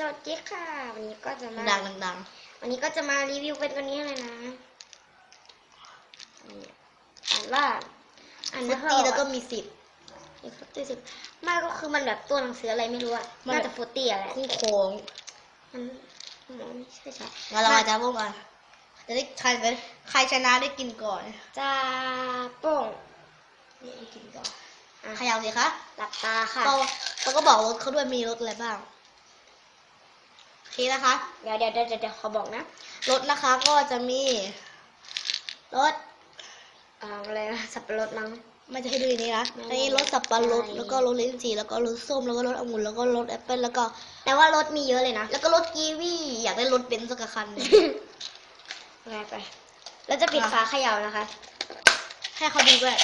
สวัสดีค่ะ วันนี้ก็จะมาดังดังวันนี้ก็จะมารีวิวเป็นตัวนี้เลยนะนี่อ่านว่าอ่านฟุไม่ตค่อยอตี้อกแล้วก็อะมีสิบนี่ฟุตตี้สิไม่ก็คือมันแบบตัวหนังสืออะไรไม่รู้อะมันน่าจะฟุตตี้อะไรคู่โค้งมันมันไม่ใช่ใช่งั้นเรามาจะพวกกันจะได้ใครเป็นใครชนะได้กินก่อนจ้าโป้งนี่กินก่อนอะเขยับสิคะหลับตาค่ะเราเราก็บอกรถเขาด้วยมีรถอะไรบ้าง โอเคนะคะ เดี๋ยวเดี๋ยวเดี๋ยวเดี๋ยวขอบอกนะ รถนะคะก็จะมีรถอ่าอะไรนะสับปะรดมั้งมันจะให้ดูอย่างนี้นะไม่อันนี้รถสับปะรดไม่แล้วก็รถลิ้นจี่ แล้วก็รถส้ม แล้วก็รถองุ่น แล้วก็รถแอปเปิ้ล แล้วก็ แต่ว่ารถมีเยอะเลยนะ แล้วก็รถกีวี อยากได้รถเบนซ์สักคันหนึ่งไปไปเราจะปิดอะฝาเขย่านะคะ ให้เขาดูด้วย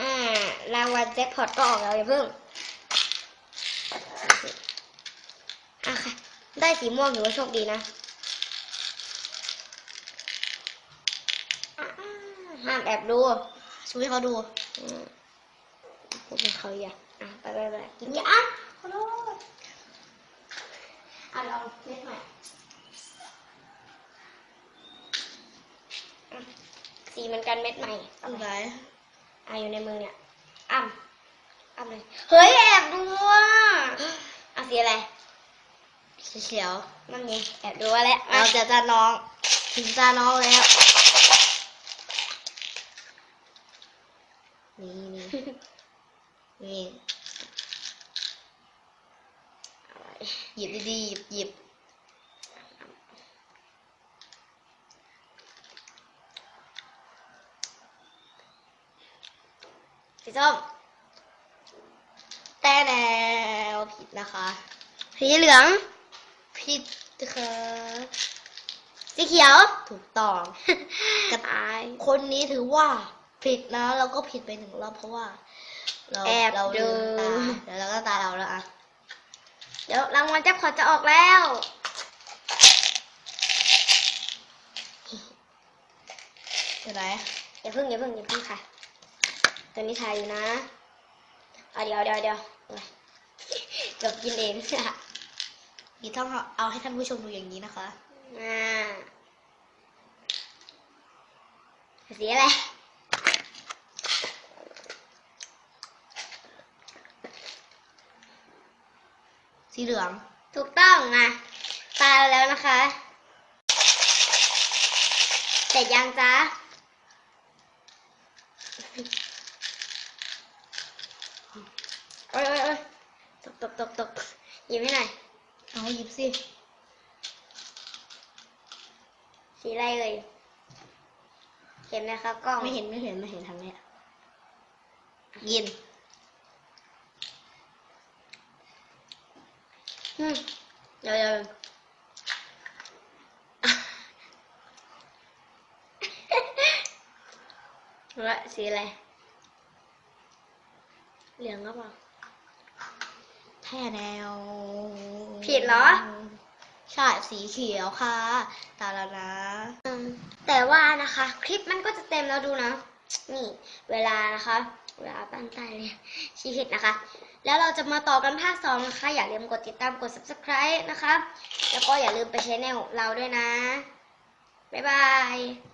อ่ารางวัลแจ็คพอตก็ออกแล้วอย่าเพิ่ง อะค่ะ ได้สีม่วงถือว่าโชคดีนะอ่าห้ามแอบดูช่วยเขาดูอืมพูดเป็นเขาอย่าอะไปไปไปกินยาอะขอโทษอะเดี๋ยวเอาเม็ดใหม่อะสีเหมือนกันเม็ดใหม่เอาอันไปไหนอะอยู่ในมือเนี่ยอ้ำอ้ำเลย เฮ้ยแอบดูอะอะ สีอะไรสีเขียวนั่นไงแอบดูว่าแล้วเราจะตาน้องถึงตาน้องแล้วนี่นี่นี่อะไรหยิบดีๆหยิบหยิบสีส้ม แต่แนวผิดนะคะ สีเหลือง ผิดค่ะสีเขียวถูกต้องกระต่ายคนนี้ถือว่าผิดนะเราก็ผิดไปหนึ่งรอบเพราะว่า เราแอบเราดูลืมตาเดี๋ยวเราก็ตาเราแล้วอะเดี๋ยวรางวัลแจ็คพอตจะออกแล้วเดี๋ยวไหนอย่าเพิ่งอย่าเพิ่งอย่าเพิ่งค่ะตอนนี้ถ่ายอยู่นะ เอาเดี๋ยวเดี๋ยวเดี๋ยวไปจบกินเองนี่ต้องเอาให้ท่านผู้ชมดูอย่างนี้นะคะอ่าสีอะไรสีเหลือง ถูกต้องอะตายแล้วนะคะ เสร็จยังจ๊ะโอ้ยโอ้ยโอ้ย ตกตกตกตกหยิบให้หน่อยเอาหยิบสิ สีอะไรเอ่ยเห็นไหมคะกล้อง ไม่เห็นไม่เห็นไม่เห็นทางเนี้ยยินอืมเดี๋ยวเดี๋ยวรู้ละสีอะไร เหลืองก็เปล่า แท่แนว ผิดเหรอ ใช่สีเขียวค่ะ ตาแล้วนะอืมแต่ว่านะคะ คลิปมันก็จะเต็มแล้วดูนะ นี่ เวลานะคะ เวลาตั้งใจเลยชี้ผิดนะคะ แล้วเราจะมาต่อกันภาคสองนะคะ อย่าลืมกดติดตามกด subscribe นะคะ แล้วก็อย่าลืมไปชแนลเราด้วยนะ บ๊ายบาย